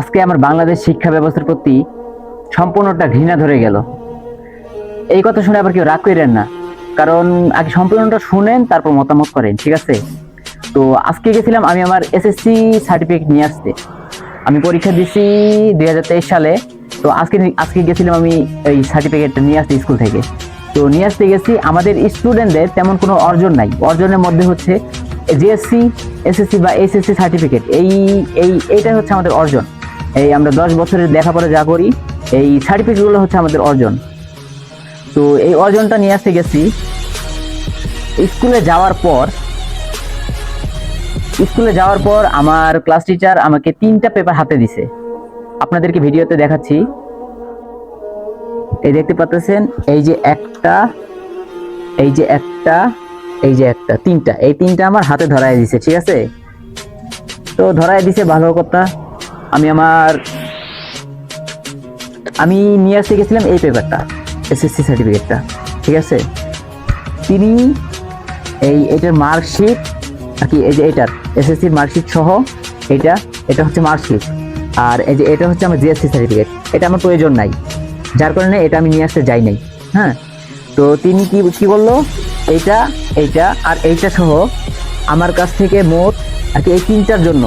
আজকে আমার বাংলাদেশ শিক্ষা ব্যবস্থার প্রতি সম্পূর্ণটা ঘৃণা ধরে গেল। এই কথা শুনে আবার কেউ রাগ করেন না। কারণ আগে সম্পূর্ণটা শুনেন, তারপর মতামত করেন, ঠিক আছে? তো আজকে গেছিলাম আমি আমার এসএসসি সার্টিফিকেট নিয়ে আসতে। আমি পরীক্ষা দিছি দু হাজার তেইশ সালে। তো আজকে আজকে গেছিলাম আমি এই সার্টিফিকেটটা নিয়ে আসতে স্কুল থেকে। তো নিয়ে আসতে গেছি, আমাদের স্টুডেন্টদের তেমন কোনো অর্জন নাই। অর্জনের মধ্যে হচ্ছে জিএসসি এসএসসি বা এসএসসি সার্টিফিকেট এই এই, এইটাই হচ্ছে আমাদের অর্জন। এই আমরা দশ বছরের লেখাপড়া যা করি, এই সার্টিফিকেটগুলো হচ্ছে আমাদের অর্জন। তো এই অর্জনটা নিয়ে আসতে গেছি। স্কুলে যাওয়ার পর, স্কুলে যাওয়ার পর আমার ক্লাস টিচার আমাকে তিনটা পেপার হাতে দিছে। আপনাদেরকে ভিডিওতে দেখাচ্ছি। এই দেখতে পাচ্ছেন, এই যে একটা, এই যে একটা, এই যে একটা, তিনটা। এই তিনটা আমার হাতে ধরায় দিছে, ঠিক আছে? তো ধরায় দিছে, ভালো কথা। আমি আমার আমি নিয়ে আসতে গেছিলাম এই পেপারটা এসএসসি সার্টিফিকেটটা ঠিক আছে? তিনি এই এটার মার্কশিট নাকি এই যে এটার এসএসসির মার্কশিট সহ এটা এটা হচ্ছে মার্কশিট আর এই যে এটা হচ্ছে আমার জিএসসি সার্টিফিকেট এটা আমার প্রয়োজন নাই, যার কারণে এটা আমি নিয়ে আসতে যাই নাই হ্যাঁ? তো তিনি কি কি বলল? এইটা এইটা, আর এইটা সহ আমার কাছ থেকে মোট, আর কি এই তিনটার জন্য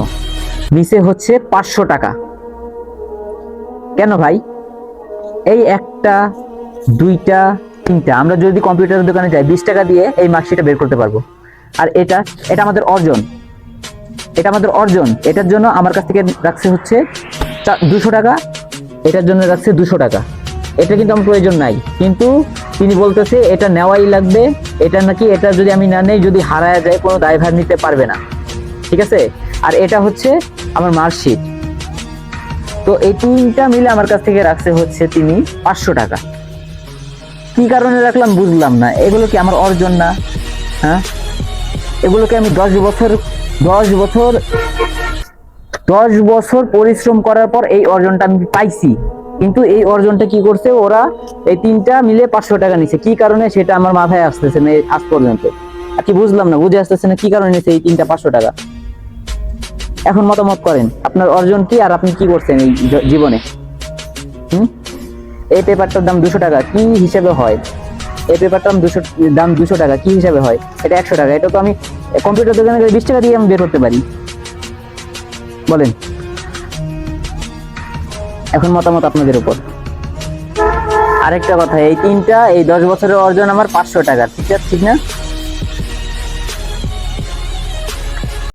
নিচে হচ্ছে পাঁচশো টাকা। কেন ভাই? এই একটা, দুইটা, তিনটা। আমরা যদি কম্পিউটারের দোকানে যাই, বিশ টাকা দিয়ে এই মার্কশিটটা বের করতে পারব। আর এটা এটা আমাদের অর্জন। এটা আমাদের অর্জন। এটার জন্য আমার কাছ থেকে রাখছে হচ্ছে দুশো টাকা। এটার জন্য রাখছে দুশো টাকা। এটা কিন্তু আমার প্রয়োজন নাই। কিন্তু তিনি বলতেছে, এটা নেওয়াই লাগবে। এটা নাকি, এটা যদি আমি না নেই, যদি হারায় যায়, কোনো দায়ভার নিতে পারবে না। ঠিক আছে? আর এটা হচ্ছে আমার মার্কশিট। তো এই তিনটা মিলে আমার কাছ থেকে রাখছে হচ্ছে তিনি পাঁচশো টাকা। কি কারণে রাখলাম বুঝলাম না। এগুলো কি আমার অর্জন না? হ্যাঁ? এগুলোকে আমি দশ বছর দশ বছর দশ বছর পরিশ্রম করার পর এই অর্জনটা আমি পাইছি। কিন্তু এই অর্জনটা কি করছে? ওরা এই তিনটা মিলে পাঁচশো টাকা নিছে। কি কারণে? সেটা আমার মাথায় আসতেছে না আজ পর্যন্ত। আর কি বুঝলাম না, বুঝে আসতেছে না কি কারণে নিছে এই তিনটা পাঁচশো টাকা? এখন মতামত করেন, আপনার অর্জন কি আর আপনি কি করছেন এই জীবনে? হুম? এই পেপারটার দাম দুশো টাকা, কি হিসেবে হয়? এই পেপারটার দাম দুশো দাম দুশো টাকা, কি হিসাবে হয়? এটা একশো টাকা, এটা তো আমি কম্পিউটার দোকানে গেলে বিশ টাকা দিয়ে আমি বের করতে পারি। বলেন। এখন মতামত আপনাদের উপর। আরেকটা কথা, এই তিনটা, এই দশ বছরের অর্জন আমার পাঁচশো টাকা, ঠিক আছে, ঠিক না?